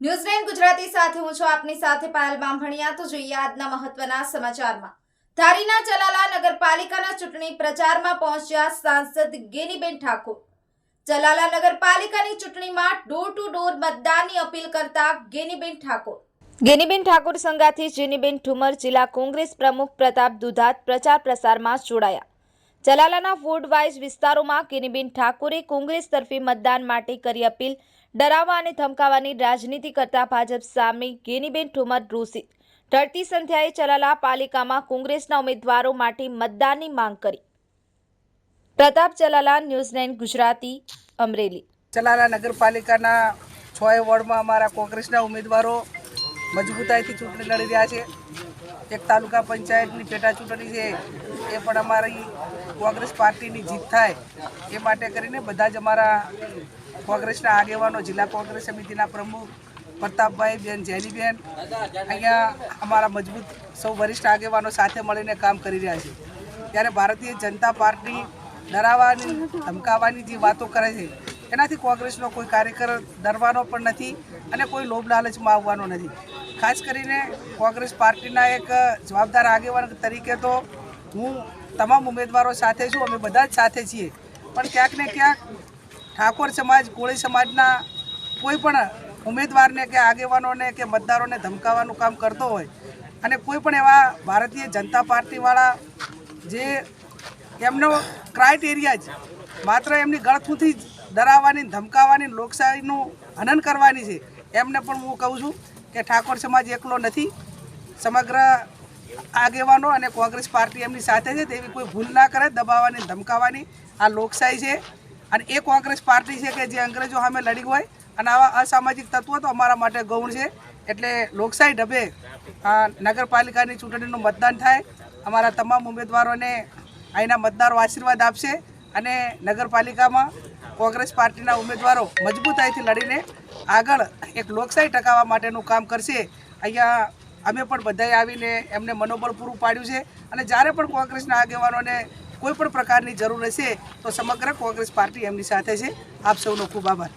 ન્યૂઝલેન્ડ ગુજરાતી સાથે હું આપની સાથે પાયલ બામભણિયા તો જોઈએ આજના મહત્વના સમાચારમાં. ધારીના ચલાલા નગરપાલિકાના ચૂંટણી પ્રચારમાં પહોંચ્યા સાંસદ ગેનીબેન ઠાકોર. ચલાલા નગરપાલિકાની ચૂંટણીમાં ડોર ટુ ડોર મતદાનની અપીલ કરતા ગેનીબેન ઠાકોર. ગેનીબેન ઠાકોર સંગાથી જેનીબેન ઠુમર જિલ્લા કોંગ્રેસ પ્રમુખ પ્રતાપ દુધાત પ્રચાર પ્રસારમાં જોડાયા. ચલાલાના ફૂડ વાઇઝ વિસ્તારોમાં કિરીબેન ઠાકુરે કોંગ્રેસ તરફી મતદાન માટે કરી અપીલ, ડરાવવા અને ધમકાવવાની રાજનીતિ કરતા ભાજપ સામે ગેનીબેન ઠુમર રોષિત ઢળતી સંધ્યાએ ચલાલા પાલિકામાં કોંગ્રેસના ઉમેદવારો માટે મતદાનની માંગ કરી. પ્રતાપ ચલાલા ન્યૂઝલેન્ડ ગુજરાતી, અમરેલી. ચલાલા નગરપાલિકાના છ વોર્ડમાં અમારા કોંગ્રેસના ઉમેદવારો મજબૂતાઈથી ચૂંટણી લડી રહ્યા છે. એક તાલુકા પંચાયતની પેટા ચૂંટણી છે, એ પણ અમારી કોંગ્રેસ પાર્ટીની જીત થાય, એ માટે કરીને બધા જ અમારા કોંગ્રેસના આગેવાનો, જિલ્લા કોંગ્રેસ સમિતિના પ્રમુખ, પ્રતાપભાઈ બેન જેનીબેન અહીંયા અમારા મજબૂત સૌ વરિષ્ઠ આગેવાનો સાથે મળીને કામ કરી રહ્યા છે. ત્યારે ભારતીય જનતા પાર્ટી ડરાવવાની, ધમકાવવાની જે વાતો કરે છે એનાથી કોંગ્રેસનો કોઈ કાર્યકર ડરવાનો પણ નથી અને કોઈ લોભ લાલચમાં આવવાનો નથી. ખાસ કરીને કોંગ્રેસ પાર્ટીના એક જવાબદાર આગેવાન તરીકે તો હું તમામ ઉમેદવારો સાથે છું, અમે બધા જ સાથે છીએ. પણ ક્યાંક ને ક્યાંક ઠાકોર સમાજ, કોળી સમાજના કોઈ પણ ઉમેદવારને કે આગેવાનોને કે મતદારોને ધમકાવવાનું કામ કરતો હોય અને કોઈ પણ એવા ભારતીય જનતા પાર્ટીવાળા જે એમનો ક્રાઇટેરિયા જ, માત્ર એમની ગળથુથી જ ડરાવવાની, ધમકાવવાની, લોકશાહીનું હનન કરવાની છે. એમને પણ હું કહું છું કે ઠાકોર સમાજ એકલો નથી. સમગ્ર આગેવાનો અને કોંગ્રેસ પાર્ટી એમની સાથે છે. તેવી કોઈ ભૂલ ના કરે, દબાવવાની, ધમકાવવાની. આ લોકશાહી છે. અને એ કોંગ્રેસ પાર્ટી છે કે જે અંગ્રેજો સામે લડી હોય અને આવા અસામાજિક તત્વો તો અમારા માટે ગૌણ છે. એટલે લોકશાહી ઢબે નગરપાલિકાની ચૂંટણીનું મતદાન થાય. અમારા તમામ ઉમેદવારોને અહીંના મતદારો આશીર્વાદ આપશે અને નગરપાલિકામાં કોંગ્રેસ પાર્ટીના ઉમેદવારો મજબૂતાઈથી લડીને આગળ એક લોકશાહી ટકાવવા માટેનું કામ કરશે. અહીંયા અમે પણ બધાએ આવીને એમને મનોબળ પૂરું પાડ્યું છે. અને જ્યારે પણ કોંગ્રેસના આગેવાનોને કોઈ પણ પ્રકારની જરૂર હશે, તો સમગ્ર કોંગ્રેસ પાર્ટી એમની સાથે છે. આપ સૌનો ખૂબ આભાર.